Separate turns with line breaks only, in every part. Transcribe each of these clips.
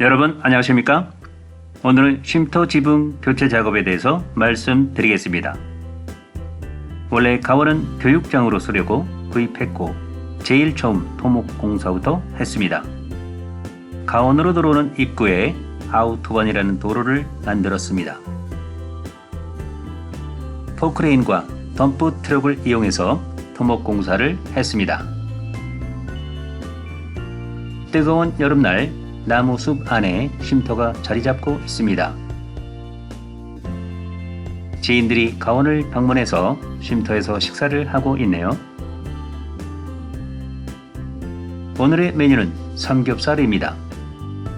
여러분 안녕하십니까? 오늘은 쉼터 지붕 교체 작업에 대해서 말씀드리겠습니다. 원래 가원은 교육장으로 쓰려고 구입했고 제일 처음 토목공사부터 했습니다. 가원으로 들어오는 입구에 아우토반이라는 도로를 만들었습니다. 포크레인과 덤프 트럭을 이용해서 토목공사를 했습니다. 뜨거운 여름날 나무 숲 안에 쉼터가 자리 잡고 있습니다. 지인들이 가원을 방문해서 쉼터에서 식사를 하고 있네요. 오늘의 메뉴는 삼겹살입니다.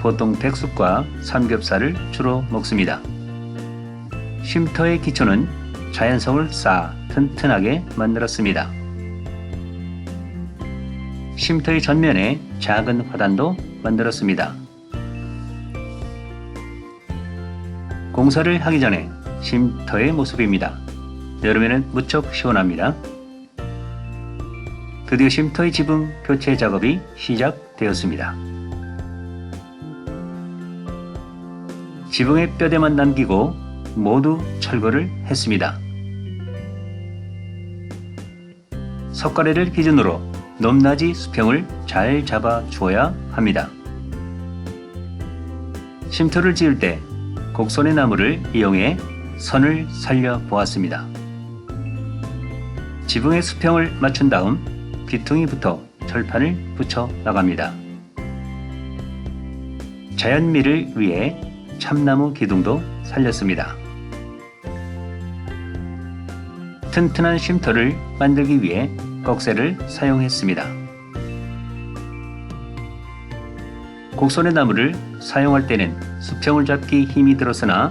보통 백숙과 삼겹살을 주로 먹습니다. 쉼터의 기초는 자연성을 쌓아 튼튼하게 만들었습니다. 쉼터의 전면에 작은 화단도 만들었습니다. 공사를 하기 전에 쉼터의 모습입니다. 여름에는 무척 시원합니다. 드디어 쉼터의 지붕 교체 작업이 시작되었습니다. 지붕의 뼈대만 남기고 모두 철거를 했습니다. 석가래를 기준으로 높낮이 수평을 잘 잡아 주어야 합니다. 쉼터를 지을 때 곡선의 나무를 이용해 선을 살려 보았습니다. 지붕의 수평을 맞춘 다음 귀퉁이부터 철판을 붙여 나갑니다. 자연미를 위해 참나무 기둥도 살렸습니다. 튼튼한 쉼터를 만들기 위해 꺽쇠를 사용했습니다. 곡선의 나무를 사용할 때는 수평을 잡기 힘이 들었으나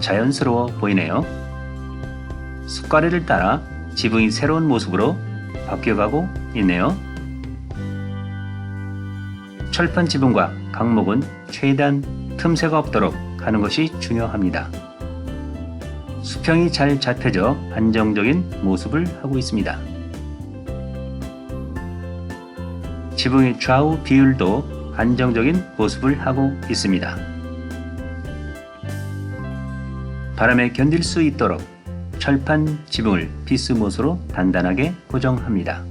자연스러워 보이네요. 숟가래를 따라 지붕이 새로운 모습으로 바뀌어가고 있네요. 철판 지붕과 강목은 최대한 틈새가 없도록 하는 것이 중요합니다. 수평이 잘 잡혀져 안정적인 모습을 하고 있습니다. 지붕의 좌우 비율도 안정적인 모습을 하고 있습니다. 바람에 견딜 수 있도록 철판 지붕을 비스못으로 단단하게 고정합니다.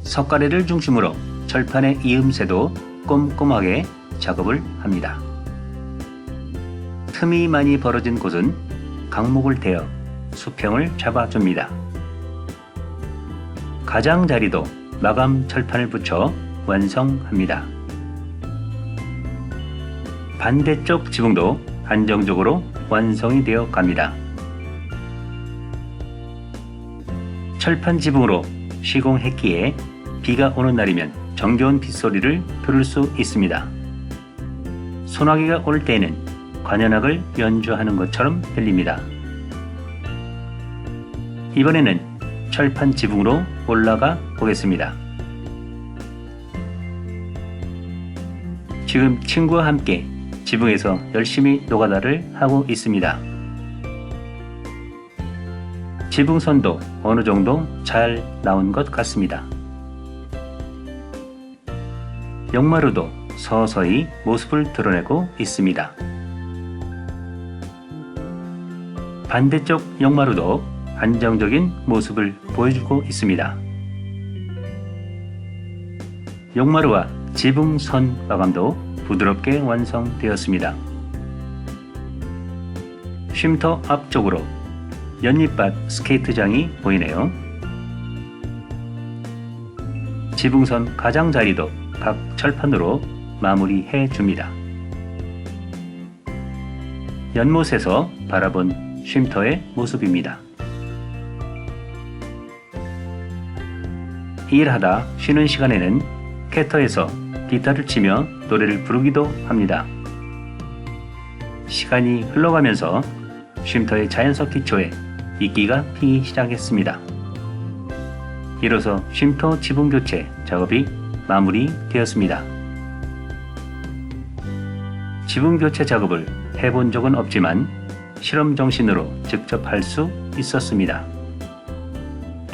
석가래를 중심으로 철판의 이음새도 꼼꼼하게 작업을 합니다. 틈이 많이 벌어진 곳은 강목을 대어 수평을 잡아줍니다. 가장자리도 마감 철판을 붙여 완성합니다. 반대쪽 지붕도 안정적으로 완성이 되어 갑니다. 철판 지붕으로 시공했기에 비가 오는 날이면 정겨운 빗소리를 들을 수 있습니다. 소나기가 올 때에는 관현악을 연주하는 것처럼 들립니다. 이번에는 철판 지붕으로 올라가 보겠습니다. 지금 친구와 함께 지붕에서 열심히 노가다를 하고 있습니다. 지붕선도 어느 정도 잘 나온 것 같습니다. 역마루도 서서히 모습을 드러내고 있습니다. 반대쪽 역마루도 안정적인 모습을 보여주고 있습니다. 역마루와 지붕선 마감도 부드럽게 완성되었습니다. 쉼터 앞쪽으로 연잎밭 스케이트장이 보이네요. 지붕선 가장자리도 각 철판으로 마무리해 줍니다. 연못에서 바라본 쉼터의 모습입니다. 일하다 쉬는 시간에는 캐터에서 기타를 치며 노래를 부르기도 합니다. 시간이 흘러가면서 쉼터의 자연석 기초에 이끼가 피기 시작했습니다. 이로써 쉼터 지붕 교체 작업이 마무리되었습니다. 지붕 교체 작업을 해본 적은 없지만 실험 정신으로 직접 할 수 있었습니다.